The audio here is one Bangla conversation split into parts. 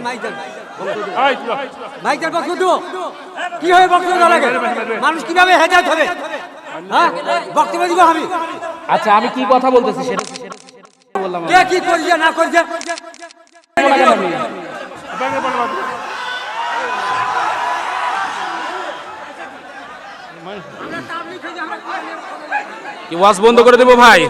মাইকেল আই তুলো মাইকেল বক্তব্য দেবো কি হবে বক্তব্য লাগে মানুষ কীভাবে হেদায়ত হবে হ্যাঁ বক্তব্য দিব আমি আচ্ছা আমি কি কথা বলতেছি সেটা বললাম কে করছে না করছে ওয়াজ বন্ধ করে দেবো ভাই?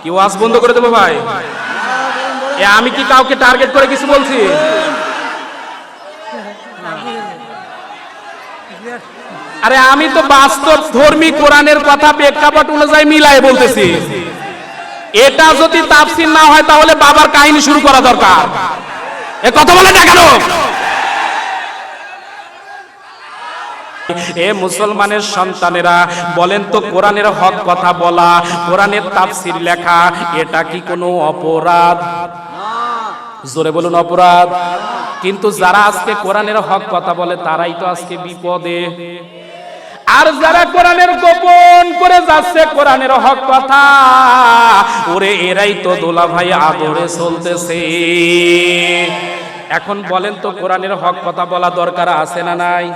কি ওয়াজ বন্ধ করে দেবো ভাই? আমি কি কাউকে টার্গেট করে কিছু বলছি? আরে আমি তো বাস্তব ধর্মী কোরআনের কথা প্রেক্ষাপট অনুযায়ী মিলাই বলতেছি। এটা যদি তাফসির না হয় তাহলে বাবার কাহিনী শুরু করা দরকার। এ কথা বলে না কেন? এ মুসলমানের সন্তানেরা, বলেন তো কোরআনের হক কথা বলা, কোরআনের তাফসির লেখা, এটা কি কোনো অপরাধ? জোরে বলুন, অপরাধ। কিন্তু যারা আজকে কোরআনের হক কথা বলে, তারাই তো আজকে বিপদে। আর যারা কোরআনের গোপন করে যাচ্ছে কোরআনের হক কথা, ওরে এরাই তো দোলা ভাই আদরে চলতেছে। এখন বলেন তো, কোরআনের হক কথা বলা দরকার আছে না নাই?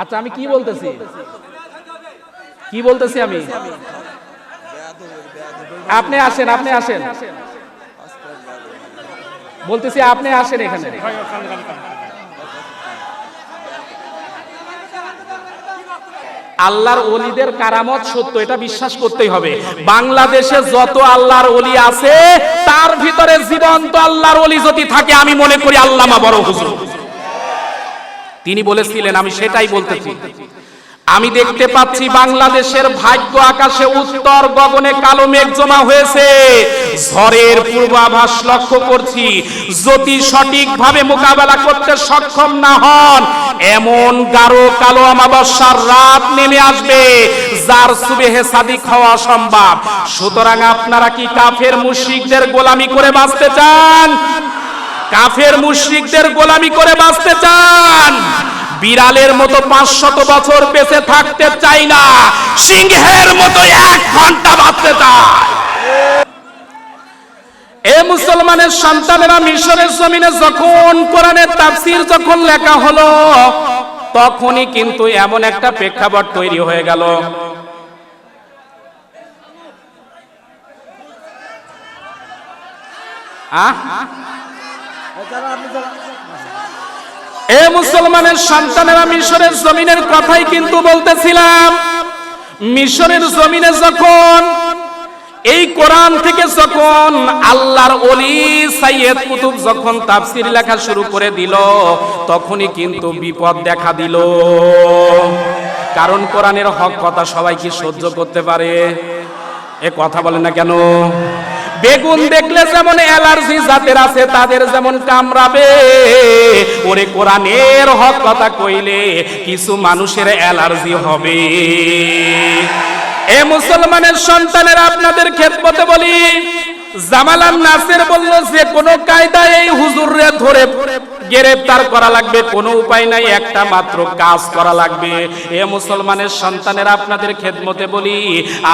আচ্ছা আমি কি বলতেছি? কি বলতেছি আমি? আপনি আসেন আপনি আসেন। বলতেছি আপনি আসেন এখানে। আল্লাহর অলিদের কারামত সত্য, এটা বিশ্বাস করতেই হবে। বাংলাদেশে যত আল্লাহর অলি আছে, তার ভিতরে জীবন্ত আল্লাহর অলি যদি থাকে, আমি মনে করি আল্লামা বড় হুজুর। তিনি বলেছিলেন, আমি সেটাই বলতেছি। আমি দেখতে পাচ্ছি বাংলাদেশের ভাগ্য আকাশে উত্তর গগনে কালো মেঘ জমা হয়েছে। ঝড়ের পূর্বাভাস লক্ষ্য করছি। যদি সঠিকভাবে মোকাবেলা করতে সক্ষম না হন, এমন গাঢ় কালো অমাবস্যার রাত নেমে আসবে, যার সুবেহে সাদিক হওয়া সম্ভব সুতরাং আপনারা কি কাফের মুশরিকদের গোলামি করে বাঁচতে চান? কাফের মুশরিকদের গোলামি করে বাঁচতে চান? বিড়ালের মতো পাঁচশত বছর বেঁচে থাকতে চাই না। সিংহের মতো এক ঘণ্টা বাঁচতে চায়। এ মুসলমানের সন্তানেরা মিশরের জমিনে যখন কোরআনের তাফসির যখন লেখা হলো, তখনই কিন্তু এমন একটা প্রেক্ষাপট তৈরি হয়ে গেল। আহ? এ মুসলমানের সন্তানেরা মিশরের জমিনের কথাই কিন্তু বলতেছিলাম। মিশরের জমিনে যখন, এই কোরআন থেকে যখন আল্লাহর অলি সাইয়েদ কুতুব যখন তাফসির লেখা শুরু করে দিল, তখনই কিন্তু বিপদ দেখা দিল। কারণ কোরআনের হক কথা সবাই কি সহ্য করতে পারে? এ কথা বলে না কেন? বেগুন দেখলে যেমন অ্যালার্জি, যাদের আছে তাদের যেমন কামড়াবে। ওরে কোরআনের হক কথা কইলে কিছু মানুষের অ্যালার্জি হবে। এ মুসলমানের সন্তানের আপনাদের ক্ষেত্রে বলি জামালান নাসির বলল, যে কোনো কায়দায় এই হুজুররে ধরে গ্রেফতার করা লাগবে, কোনো উপায় নাই, একটা মাত্র কাজ করা লাগবে। এ মুসলমানের সন্তানের আপনাদের খেদমতে বলি,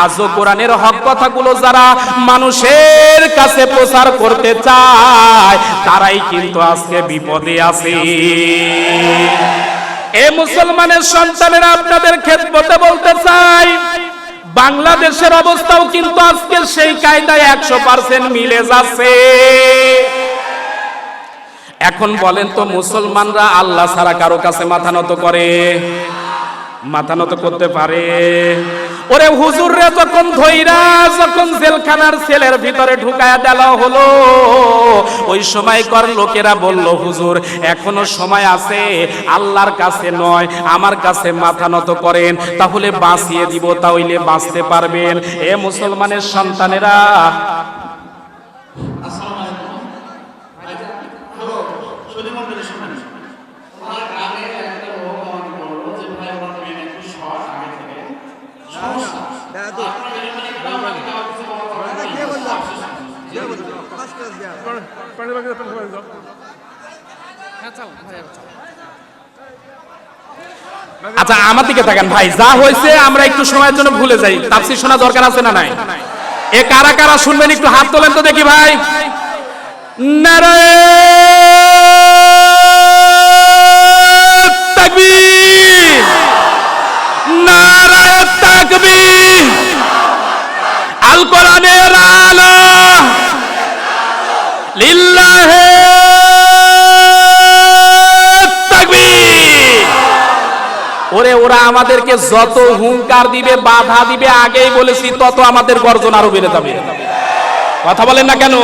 আজও কোরআনের হক কথাগুলো যারা মানুষের কাছে প্রচার করতে চায়, তারাই কিন্তু আজকে বিপদে আছে। এ মুসলমানের সন্তানের আপনাদের খেদমতে বলতে চাই বাংলাদেশের অবস্থাও কিন্তু আজকে সেই কায়দায় একশো পার্সেন্ট মিলে যাচ্ছে। এখন বলেন তো মুসলমানরা আল্লাহ ছাড়া কারও কাছে মাথা নত করে? মাথা নত করতে পারে? ওরে হুজুরে যখন ধইরা, যখন জেলখানার সেলের ভিতরে ঢুকায়া দেওয়া হলো, ওই সময় কর লোকেরা বলল, হুজুর, এখনও সময় আছে, আল্লাহর কাছে নয়, আমার কাছে মাথা নত করেন, তাহলে বাঁচিয়ে দিব, তাহলে বাঁচতে পারবেন। এ মুসলমানের সন্তানেরা বাকি বাকি দাও আচ্ছা আমার দিকে থাকেন ভাই যা হয়েছে আমরা একটু সময়ের জন্য ভুলে যাই। তাফসির শোনা দরকার আছে না নাই? এ কারা কারা শুনবেন একটু হাত তোলেন তো দেখি ভাই। নারায়ণ তাকবীর নারায়ণ তাকবীর আল কোরআনের আলো। ওরে ওরা আমাদেরকে যত হুঙ্কার দিবে, বাধা দিবে, আগেই বলেছি, তত আমাদের গর্জন আরও বেড়ে যাবে। কথা বলেন না কেন?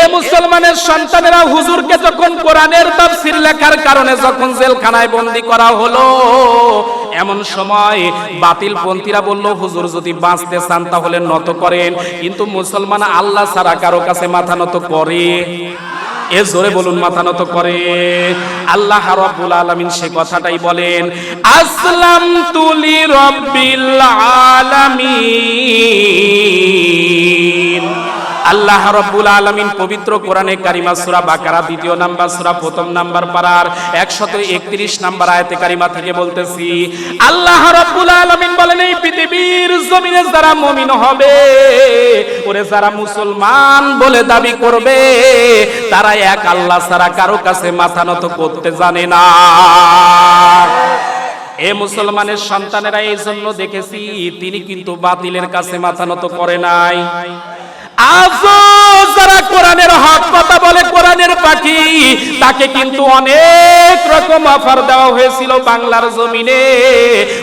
এ মুসলমানের সন্তানেরা হুজুরকে যখন কোরআনের তাফসীর লেখার কারণে যখন জেলখানায় বন্দি করা হলো, এমন সময় বাতিল পন্থীরা বলল, হুজুর যদি বাঁচতে চান তাহলে নত করেন। কিন্তু মুসলমান আল্লাহ ছাড়া কারও কাছে মাথা নত করে। এ জোরে বলুন, মাথা নত করে। আল্লাহ রাব্বুল আলামিন সে কথাটাই বলেন আসলাম তুলি রব্বিল আলামিন। আল্লাহ রব্বুল আলামিন পবিত্র কোরআনে কারিমা সূরা বাকারা, দ্বিতীয় নাম্বার সূরা, প্রথম নাম্বার পারার 131 নাম্বার আয়াতে কারিমা থেকে বলতেছি, আল্লাহ রব্বুল আলামিন বলেন, এই পৃথিবীর জমিনে যারা মুমিন হবে ওরে যারা মুসলমান বলে দাবি করবে, তারা এক আল্লাহ ছাড়া কারও কাছে মাথা নত করতে জানে না। এ মুসলমানের সন্তানেরা এই জন্য দেখেছি, তিনি কিন্তু বাতিলের কাছে মাথা নত করে নাই। আজও যারা কোরআনের হক কথা বলে, কোরআনের পাখি, তাকে কিন্তু অনেক রকম অফার দেওয়া হয়েছিল বাংলার জমিনে।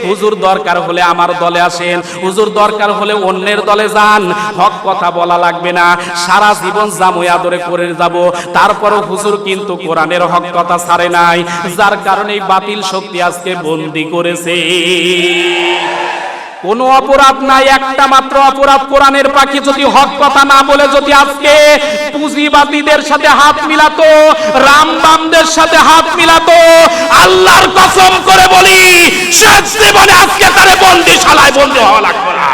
হুজুর দরকার হলে আমার দলে আসেন, হুজুর দরকার হলে অন্যের দলে যান। হক কথা বলা লাগবে না, সারা জীবন জামুই আদরে করে যাব। তারপরও হুজুর কিন্তু কোরআনের হক কথা ছাড়ে নাই, যার কারণে বাতিল শক্তি আজকে বন্দি করেছে। কোন অপরাধ নাই, একটা মাত্র অপরাধ কোরআনের পাখি যদি হক কথা না বলে যদি আজকে পুঁজিবাদীদের সাথে হাত মিলাতো, রামবামদের সাথে হাত মিলাতো, আল্লাহর কসম করে বলি, শেষ জীবনে আজকে তারে বন্দিশালায় বন্দি হওয়া লাগবে না।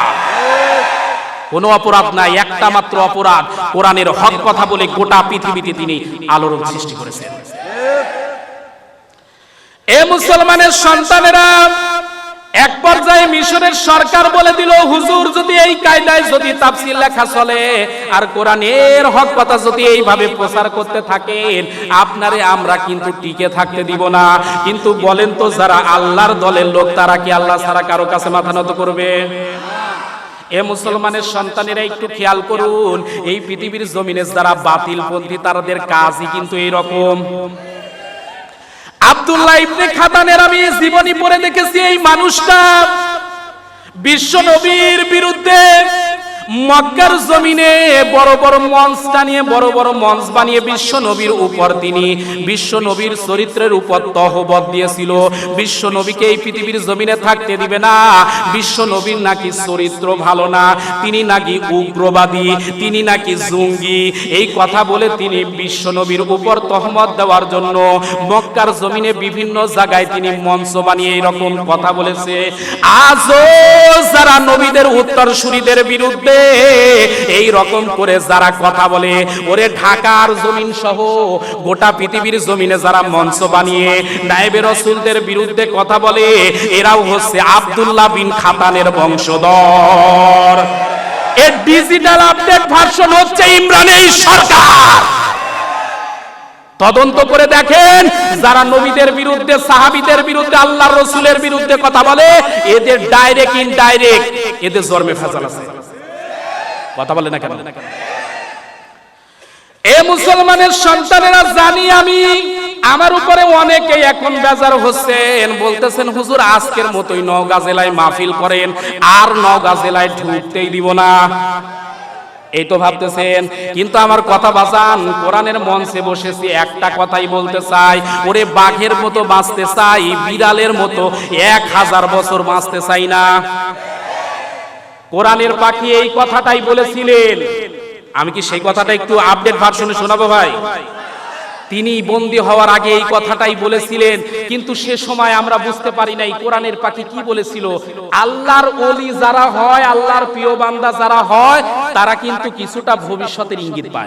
কোনো অপরাধ নাই, একটা মাত্র অপরাধ কোরআনের হক কথা বলে গোটা পৃথিবীতে তিনি আলোড়ন সৃষ্টি করেছেন। এ মুসলমানের সন্তানেরা এক পর্যায়ে মিশরের সরকার বলে দিল, হুজুর, যদি এই কায়দায় যদি তাফসীর লেখা চলে আর কোরআনের হক কথা যদি এইভাবে প্রচার করতে থাকেন, আপনারে আমরা কিন্তু টিকে থাকতে দিব না। কিন্তু বলেন তো, যারা আল্লাহর দলের লোক, তারা কি আল্লাহ ছাড়া কারও কাছে মাথা নত করবে? এ মুসলমানের সন্তানেরা একটু খেয়াল করুন, এই পৃথিবীর জমিনে যারা বাতিল পন্থী, তাদের কাজই কিন্তু এই রকম আব্দুল্লাহ ইবনে খাতানের আমি জীবনী পড়ে দেখেছি এই মানুষটা। বিশ্ব নবীর বিরুদ্ধে মক্কার জমিনে বড় বড় মঞ্চ টানিয়ে, বড় বড় মঞ্চ বানিয়ে বিশ্ব নবীর উপর তিনি বিশ্ব নবীর চরিত্রের উপর তহবত দিয়েছিল। বিশ্ব নবীকে এই পৃথিবীর জমিনে থাকতে দিবে না। বিশ্ব নবীর নাকি চরিত্র ভালো না। তিনি নাকি উগ্রবাদী, তিনি নাকি জঙ্গি। এই কথা বলে তিনি বিশ্ব নবীর উপর তহমত দেওয়ার জন্য মক্কার জমিনে বিভিন্ন জায়গায় তিনি মঞ্চ বানিয়ে এরকম কথা বলেছে। আজও যারা নবীদের উত্তর উত্তরসূরিদের বিরুদ্ধে এই রকম করে যারা কথা বলে, ওরে ঢাকার জমিন সহ গোটা পৃথিবীর জমিনে যারা মঞ্চ বানিয়ে, নায়েবে রসুলদের বিরুদ্ধে কথা বলে, এরাও হচ্ছে আব্দুল্লাহ বিন খাতানের বংশধর। এর ডিজিটাল আপডেট ভার্সন হচ্ছে ইমরানের সরকার। তদন্ত করে দেখেন, যারা নবীদের বিরুদ্ধে, সাহাবিদের বিরুদ্ধে আল্লাহ রসুলের বিরুদ্ধে কথা বলে, এদের ডাইরেক্ট ইনডাইরেক্ট এদের জন্মে ফেসাল আছে। কথা বলে না কেন? এ মুসলমানের সন্তানেরা জানি আমি, আমার উপরে অনেকেই এখন বেজার হচ্ছেন বলতেছেন, হুজুর, আজকের মতোই নওগাঁ জেলায় মাহফিল করেন, আর নওগাঁ জেলায় ঢুকতেই দিব না। এই তো ভাবতেছেন, কিন্তু আমার কথা বাঁচান কোরআনের মঞ্চে বসেছি, একটা কথাই বলতে চাই, ওরে বাঘের মতো বাঁচতে চাই, বিড়ালের মতো এক হাজার বছর বাঁচতে চাই না। কোরআনের পাখি এই কথাটাই বলেছিলেন। আমি কি সেই কথাটা একটু আপডেট ভার্সনে শোনাবো ভাই? তিনি বন্দি হওয়ার আগে এই কথাটাই বলেছিলেন, কিন্তু সে সময় আমরা বুঝতে পারি নাই কোরআনের পাখি কি বলেছিল। আল্লাহর ওলি যারা হয়, আল্লাহর প্রিয় বান্দা যারা হয়, তারা কিন্তু কিছুটা ভবিষ্যতের ইঙ্গিত পায়।